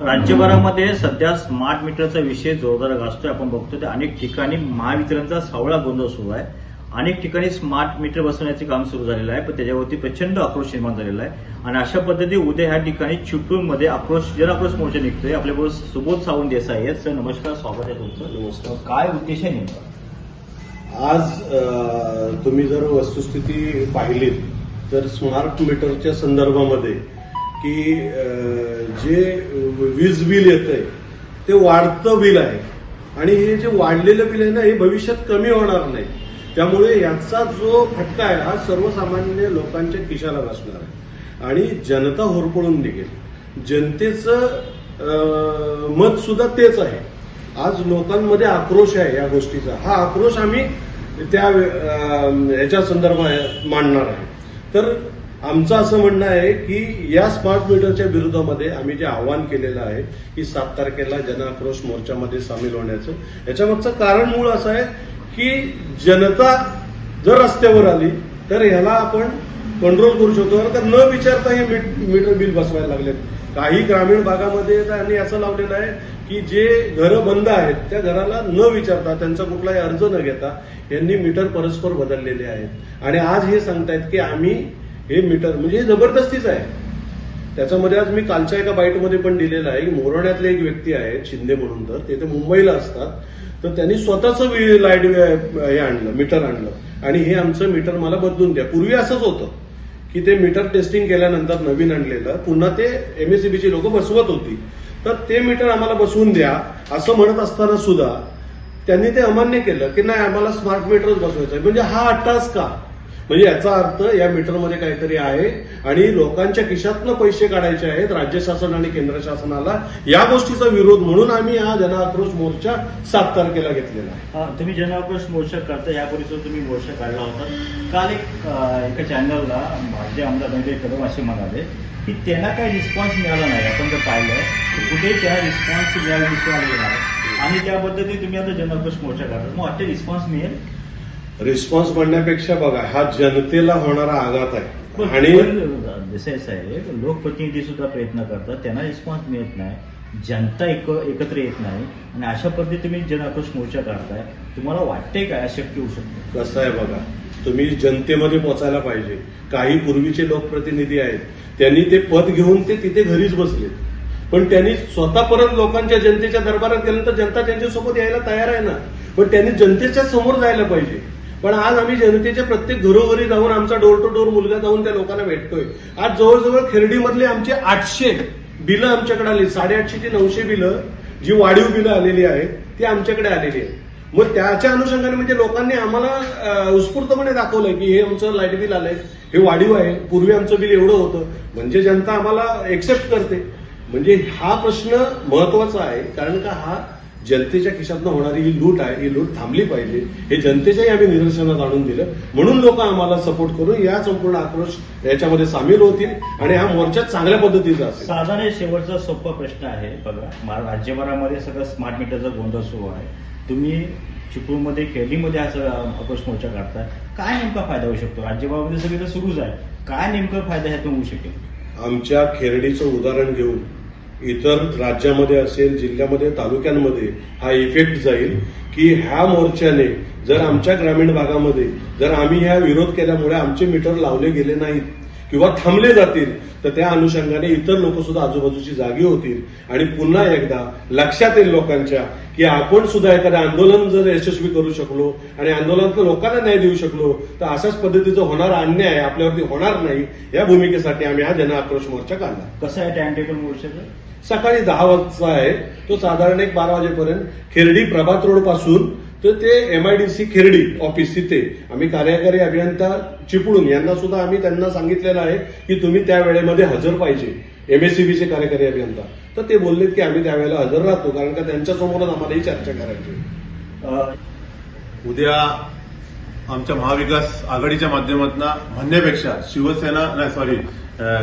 राज्यभरामध्ये सध्या स्मार्ट मीटरचा विषय जोरदार गाजतोय. आपण बघतो ते अनेक ठिकाणी महावितरणचा सावळा गोंधळ सुरू आहे. अनेक ठिकाणी स्मार्ट मीटर बसवण्याचे काम सुरू झालेलं आहे पण त्याच्यावरती प्रचंड आक्रोश निर्माण झालेला आहे. आणि अशा पद्धती उद्या ह्या ठिकाणी चिपळूणमध्ये आक्रोश जन आक्रोश मोर्चा निघतोय. आपल्याबरोबर सुबोध सावंत देसाई आहेत. सर नमस्कार. स्वागत आहे तुमचं. नमस्कार. काय उद्देश आहे नेमका? आज तुम्ही जर वस्तुस्थिती पाहिली तर स्मार्ट मीटरच्या संदर्भामध्ये की जे वीज बिल येतंय ते वाढतं बिल आहे. आणि हे जे वाढलेलं बिल आहे ना हे भविष्यात कमी होणार नाही. त्यामुळे याचा जो फटका आहे हा सर्वसामान्य लोकांच्या खिशाला बसणार आहे. आणि जनता होरपळून निघेल. जनतेचं मत सुद्धा तेच आहे. आज लोकांमध्ये आक्रोश आहे या गोष्टीचा. हा आक्रोश आम्ही त्या याच्या संदर्भात मांडणार आहे. तर आमचं असं म्हणणं आहे की या स्मार्ट मीटरच्या विरोधामध्ये आम्ही जे आव्हान केलेलं आहे की सात तारखेला जनाक्रोश मोर्चामध्ये सामील होण्याचं याच्यामागचं कारण मूळ असं आहे की जनता जर रस्त्यावर आली तर ह्याला आपण कंट्रोल करू शकतो. तर न विचारता हे मीटर बिल बसवायला लागलेत. काही ग्रामीण भागामध्ये त्यांनी असं लावलेलं आहे की जे घरं बंद आहेत त्या घराला न विचारता त्यांचा कुठलाही अर्ज न घेता यांनी मीटर परस्पर बदललेले आहेत. आणि आज हे सांगतायत की आम्ही हे मीटर म्हणजे हे जबरदस्तीच आहे. त्याच्यामध्ये आज मी कालच्या एका बाईटमध्ये पण दिलेलं आहे की मोरण्यातले एक व्यक्ती आहेत शिंदे म्हणून तर ते तर मुंबईला असतात. तर त्यांनी स्वतःच लाइट हे आणलं मीटर आणलं. आणि हे आमचं मीटर मला बदलून द्या. पूर्वी असंच होतं की ते मीटर टेस्टिंग केल्यानंतर नवीन आणलेलं पुन्हा ते एमएससीबीची लोक बसवत होती. तर ते मीटर आम्हाला बसवून द्या असं म्हणत असताना सुद्धा त्यांनी ते अमान्य केलं की नाही आम्हाला स्मार्ट मीटरच बसवायचं आहे. म्हणजे हा अट्टास का? म्हणजे याचा अर्थ या मीटरमध्ये काहीतरी आहे आणि लोकांच्या खिशातनं पैसे काढायचे आहेत राज्य शासन आणि केंद्र शासनाला. या गोष्टीचा विरोध म्हणून आम्ही हा जनआक्रोश मोर्चा सात तारखेला घेतलेला आहे. हा, तुम्ही जनाक्रोश मोर्चा करता यापूर्वी तुम्ही मोर्चा काढला होता. काल एक एका चॅनलला भाजपे आमदार संजय कदम असे म्हणाले की त्यांना काही रिस्पॉन्स मिळाला नाही. आपण जर पाहिलं कुठेही त्यांना रिस्पॉन्स मिळाला दिसून आलेला नाही. आणि त्या पद्धतीने तुम्ही आता जनाक्रोश मोर्चा करता मग वाटते रिस्पॉन्स मिळेल? रिस्पॉन्स म्हणण्यापेक्षा बघा हा जनतेला होणारा आघात आहे. आणि साहेब लोकप्रतिनिधी सुद्धा प्रयत्न करतात त्यांना रिस्पॉन्स मिळत नाही. जनता एक एकत्र येत नाही. आणि अशा पद्धतीने तुम्ही जनाक्रोश मोर्चा काढताय. तुम्हाला वाटते काय अशक्य होऊ शकतं? कसं आहे बघा तुम्ही जनतेमध्ये पोचायला पाहिजे. काही पूर्वीचे लोकप्रतिनिधी आहेत त्यांनी ते पद घेऊन ते तिथे घरीच बसले पण त्यांनी स्वतः परत लोकांच्या जनतेच्या दरबारात गेल्यानंतर जनता त्यांच्यासोबत यायला तयार आहे ना? पण त्यांनी जनतेच्या समोर जायला पाहिजे. पण आज आम्ही जनतेच्या प्रत्येक घरोघरी जाऊन आमचा डोर टू डोर मुलगा जाऊन त्या लोकांना भेटतोय. आज जवळजवळ खेरडीमधले आमचे आठशे बिलं आमच्याकडे आली. साडेआठशे ते नऊशे बिलं जी वाढीव बिलं आलेली आहेत ती आमच्याकडे आलेली आहेत. मग त्याच्या अनुषंगाने म्हणजे लोकांनी आम्हाला उत्स्फूर्तपणे दाखवलंय की हे आमचं लाइट बिल आलंय हे वाढीव आहे. पूर्वी आमचं बिल एवढं होतं. म्हणजे जनता आम्हाला एक्सेप्ट करते. म्हणजे हा प्रश्न महत्त्वाचा आहे. कारण का हा जनतेच्या खिशातनं होणारी ही लूट आहे ही लूट थांबली पाहिजे. हे जनतेच्याही आम्ही निदर्शनात आणून दिलं. म्हणून लोक आम्हाला सपोर्ट करून या संपूर्ण आक्रोश याच्यामध्ये सामील होतील आणि हा मोर्चा चांगल्या पद्धतीचा असेल. साधारण शेवटचा सोपा प्रश्न आहे. बघा राज्यभरामध्ये सगळं स्मार्ट मीटरचा गोंधळ सुरू आहे. तुम्ही चिपळूणमध्ये खेळलीमध्ये हा सगळा आक्रोश मोर्चा काढताय. काय नेमका फायदा होऊ शकतो? राज्यभरामध्ये सगळीकडे सुरूच आहे. काय नेमकं फायदा ह्यातून होऊ शकेल? आमच्या खेरडीचं उदाहरण घेऊन इतर राज्यामध्ये असेल जिल्ह्यामध्ये तालुक्यांमध्ये हा इफेक्ट जाईल की ह्या मोर्चाने जर आमच्या ग्रामीण भागामध्ये जर आम्ही ह्या विरोध केल्यामुळे आमचे मीटर लावले गेले नाहीत किंवा थांबले जातील तर त्या अनुषंगाने इतर लोक सुद्धा आजूबाजूची जागी होतील. आणि पुन्हा एकदा लक्षात येईल लोकांच्या की आपण सुद्धा एखादं आंदोलन जर यशस्वी करू शकलो आणि आंदोलनात लोकांना न्याय देऊ शकलो तर अशाच पद्धतीचा होणारा अन्याय आपल्यावरती होणार नाही या भूमिकेसाठी आम्ही हा जन आक्रोश मोर्चा काढला. कसं आहे टाइम टेबल मोर्चाचं? सकाळी दहा वाजता आहे. तो साधारण एक बारा वाजेपर्यंत खेरडी प्रभात रोडपासून तर ते M I D C Kherdi office तिथे. आम्ही कार्यकारी अभियंता चिपळूण यांना सुद्धा आम्ही त्यांना सांगितलेलं आहे की तुम्ही त्या वेळेमध्ये हजर पाहिजे. एमएससीबीचे कार्यकारी अभियंता. तर ते बोललेत की आम्ही त्यावेळेला हजर राहतो कारण का त्यांच्यासमोरच आम्हाला ही चर्चा करायची उद्या आमच्या महाविकास आघाडीच्या माध्यमातून म्हणण्यापेक्षा शिवसेना नाही सॉरी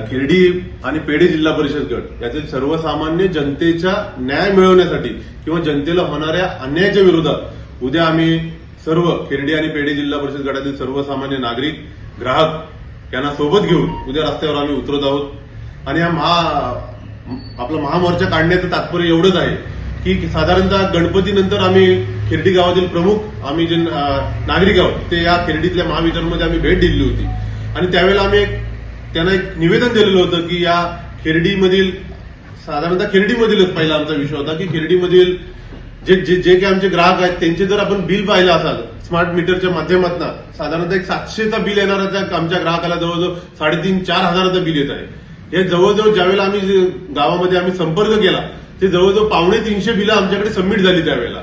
खिर्डी आणि पेढे जिल्हा परिषद गट यातील सर्वसामान्य जनतेच्या न्याय मिळवण्यासाठी किंवा जनतेला होणाऱ्या अन्यायाच्या विरोधात उद्या आम्ही सर्व खेर्डी आणि पेढे जिल्हा परिषद गटातील सर्वसामान्य नागरिक ग्राहक यांना सोबत घेऊन उद्या रस्त्यावर आम्ही उतरत आहोत. आणि हा महा आपला महामोर्चा काढण्याचं तात्पर्य एवढंच आहे की साधारणतः गणपतीनंतर आम्ही खिर्डी गावातील प्रमुख आम्ही जे नागरिक आहोत ते या खिर्डीतल्या महावितरणमध्ये आम्ही भेट दिली होती. आणि त्यावेळेला आम्ही एक त्यांना एक निवेदन दिलेलं होतं की या खिर्डीमधील साधारणतः खिर्डीमधीलच पहिला आमचा विषय होता की खिर्डीमधील जे जे जे काही आमचे ग्राहक आहेत त्यांचे जर आपण बिल पाहिलं असाल स्मार्ट मीटरच्या माध्यमातून साधारणतः एक सातशेचा बिल येणार आमच्या ग्राहकाला जवळजवळ साडेतीन चार हजाराचं बिल येत आहे. हे जवळजवळ ज्यावेळेला आम्ही जे गावामध्ये आम्ही संपर्क केला ते जवळजवळ पावणे तीनशे बिलं आमच्याकडे सबमिट झाली त्यावेळेला.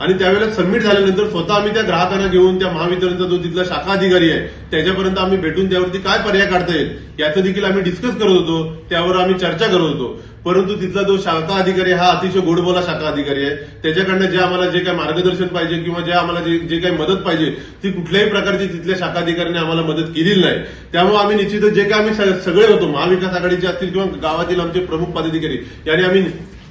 आणि त्यावेळेला सबमिट झाल्यानंतर स्वतः आम्ही त्या ग्राहकांना घेऊन त्या महावितरणचा जो तिथला शाखा अधिकारी आहे त्याच्यापर्यंत आम्ही भेटून त्यावरती काय पर्याय काढता येईल याचं देखील आम्ही डिस्कस करत होतो त्यावर आम्ही चर्चा करत होतो. परंतु तिथला जो शाखा अधिकारी आहे, हा अतिशय गोडबोला शाखा अधिकारी आहे. त्याच्याकडनं जे आम्हाला जे काही मार्गदर्शन पाहिजे किंवा जे आम्हाला जे जे काही मदत पाहिजे ती कुठल्याही प्रकारची तिथल्या शाखा अधिकाऱ्यांनी आम्हाला मदत केलेली नाही. त्यामुळे आम्ही निश्चितच जे काही आम्ही सगळे होतो महाविकास आघाडीचे असतील किंवा गावातील आमचे प्रमुख पदाधिकारी यांनी आम्ही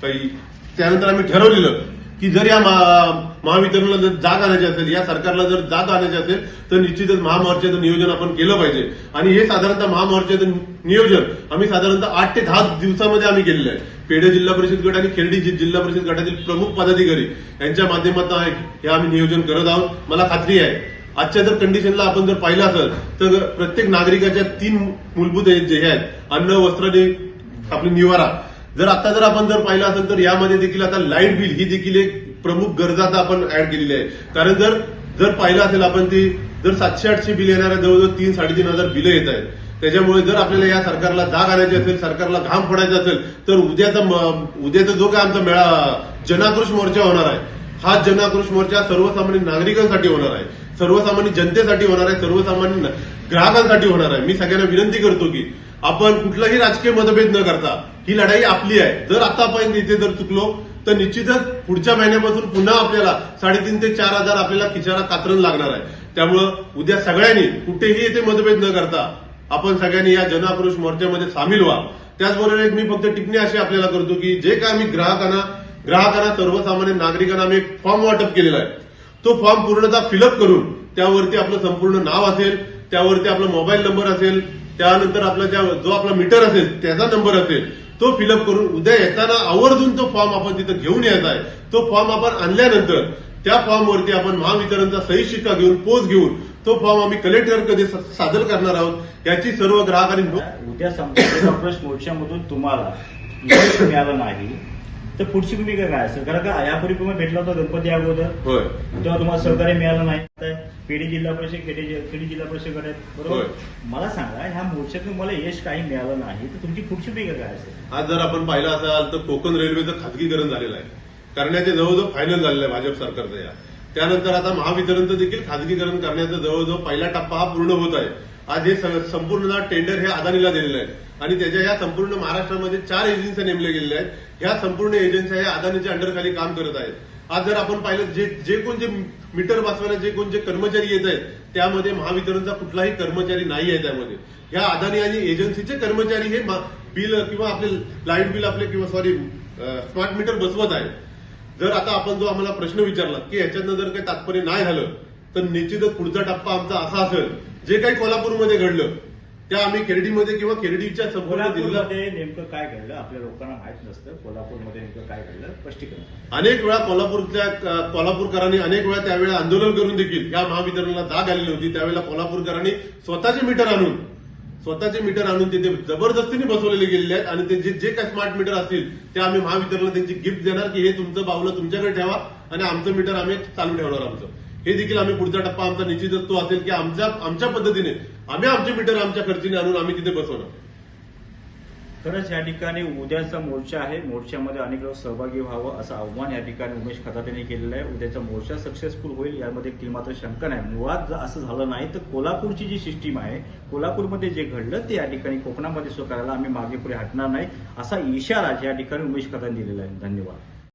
काही- त्यानंतर आम्ही ठरवलेलं की जर या महावितरणला जर जाग आणायची असेल या सरकारला जर जाग आणायची असेल तर निश्चितच महामोर्चाचं नियोजन आपण केलं पाहिजे. आणि हे साधारणतः महामोर्चाचं नियोजन आम्ही साधारणतः आठ ते दहा दिवसामध्ये आम्ही केलेलं आहे. पेढे जिल्हा परिषद गट आणि खेर्डी जिल्हा परिषद गटातील प्रमुख पदाधिकारी यांच्या माध्यमातून आहे हे आम्ही नियोजन करत आहोत. मला खात्री आहे आजच्या जर कंडिशनला आपण जर पाहिलं असेल तर प्रत्येक नागरिकाच्या तीन मूलभूत जे हे आहेत अन्न वस्त्र आणि आपली निवारा जर आता जर आपण जर पाहिलं असेल तर यामध्ये देखील आता लाइट बिल ही देखील एक प्रमुख गरज आता आपण ऍड केलेली आहे. कारण जर जर पाहिलं असेल आपण ती जर सातशे आठशे बिल येणाऱ्या जवळजवळ तीन साडेतीन हजार बिलं येत आहेत. त्याच्यामुळे जर आपल्याला या सरकारला जाग आणायची असेल सरकारला घाम फोडायचा असेल तर उद्याचा उद्याचा जो काय आमचा मेळा जनाक्रोश मोर्चा होणार आहे. हा जनाक्रोश मोर्चा सर्वसामान्य नागरिकांसाठी होणार आहे. सर्वसामान्य जनतेसाठी होणार आहे. सर्वसामान्य ग्राहकांसाठी होणार आहे. मी सगळ्यांना विनंती करतो की आपण कुठलाही राजकीय मतभेद न करता ही लढाई आपली आहे. जर आतापर्यंत इथे जर चुकलो तर निश्चितच पुढच्या महिन्यापासून पुन्हा आपल्याला साडेतीन ते चार हजार आपल्याला खिशाला कात्रण लागणार आहे. त्यामुळं उद्या सगळ्यांनी कुठेही येथे मतभेद न करता आपण सगळ्यांनी या जनआक्रोश मोर्चामध्ये सामील व्हा. त्याचबरोबर एक मी फक्त टिप्पणी अशी आपल्याला करतो की जे काय आम्ही ग्राहकांना ग्राहकांना सर्वसामान्य नागरिकांना आम्ही एक फॉर्म वाटप केलेला आहे. तो फॉर्म पूर्णतः फिलअप करून त्यावरती आपलं संपूर्ण नाव असेल त्यावरती आपला मोबाईल नंबर असेल त्यानंतर आपला ज्या जो आपला मीटर असेल त्याचा नंबर असेल तो फिलअप करून उद्या येताना आवर्जून तो फॉर्म आपण तिथं घेऊन यायचा आहे. तो फॉर्म आपण आणल्यानंतर त्या फॉर्मवरती आपण महावितरणचा सही शिक्का घेऊन पोच घेऊन तो फॉर्म आम्ही कलेक्टर कधी सादर करणार आहोत याची सर्व ग्राहकांनी उद्या संपूर्ण प्रश्न मोर्चामधून तुम्हाला मिळालं नाही. तर पुढची भूमिका काय असेल कारण का यापूर्वी तुम्ही भेटला होता गणपती अगोदर? होय. तेव्हा तुम्हाला सहकार्य मिळालं नाही. पेढी जिल्हा परिषद खेडी खेडी जिल्हा परिषद गट आहेत. बरोबर. मला सांगा ह्या मोर्चातून मला यश काही मिळालं नाही तर तुमची पुढची भूमिका काय असेल? आज जर आपण पाहिलं असाल तर कोकण रेल्वेचं खाजगीकरण झालेलं आहे. करण्याचे जवळजवळ फायनल झालेलं आहे भाजप सरकारचं या. त्यानंतर आता महावितरणचं देखील खाजगीकरण करण्याचा जवळजवळ पहिला टप्पा हा पूर्ण होत आहे. आज हे संपूर्ण टेंडर हे अदानीला दिलेलं आहे. आणि त्याच्या या संपूर्ण महाराष्ट्रामध्ये चार एजन्सी नेमल्या गेलेल्या आहेत. या संपूर्ण एजन्सी या अदानीच्या अंडरखाली काम करत आहेत. आज जर आपण पाहिलं जे जे कोण जे मीटर वाचवायला जे कोण जे कर्मचारी येत आहेत त्यामध्ये महावितरणचा कुठलाही कर्मचारी नाही आहे त्यामध्ये. या अदानी आणि एजन्सीचे कर्मचारी हे बिल किंवा आपले लाइट बिल आपले किंवा सॉरी स्मार्ट मीटर बसवत आहेत. जर आता आपण जो आम्हाला प्रश्न विचारला की याच्यातनं जर काही तात्पर्य नाही झालं तर निश्चितच पुढचा टप्पा आमचा असा असेल. जे काही कोल्हापूरमध्ये घडलं त्या आम्ही खेरडीमध्ये किंवा खेरडीच्या संपूर्ण कोल्हापूरमध्ये नेमकं काय घडलं? आपल्या लोकांना माहीत नसतं. कोल्हापूरमध्ये नेमकं काय घडलं? स्पष्टीकरण. अनेक वेळा कोल्हापूरच्या कोल्हापूरकरांनी अनेक वेळा त्यावेळेला आंदोलन करून देखील या महावितरणला जाग आलेली होती. त्यावेळेला कोल्हापूरकरांनी स्वतःचे मीटर आणून स्वतःचे मीटर आणून तिथे जबरदस्तीने बसवलेले गेलेले आहेत आणि ते जे जे काय स्मार्ट मीटर असतील ते आम्ही महावितरणला त्यांची गिफ्ट देणार की हे तुमचं बावलं तुमच्याकडे ठेवा आणि आमचं मीटर आम्ही चालू ठेवणार आमचं. हे देखील आम्ही पुढचा टप्पा आमचा निश्चितच तो असेल की आमच्या आमच्या पद्धतीने आम्ही आमचे मीटर आमच्या खर्चीने आणून आम्ही तिथे बसवणार. खरंच या ठिकाणी उद्याचा मोर्चा आहे. मोर्चामध्ये अनेक लोक सहभागी व्हावं असं आव्हान या ठिकाणी उमेश खतातेने केलेलं आहे. उद्याचा मोर्चा सक्सेसफुल होईल यामध्ये ती मात्र शंका नाही. मुळात जर असं झालं नाही तर कोल्हापूरची जी सिस्टीम आहे कोल्हापूरमध्ये जे घडलं ते या ठिकाणी कोकणामध्ये सुद्धा करायला आम्ही मागे पुढे हटणार नाही असा इशारा या ठिकाणी उमेश खताने दिलेला आहे. धन्यवाद.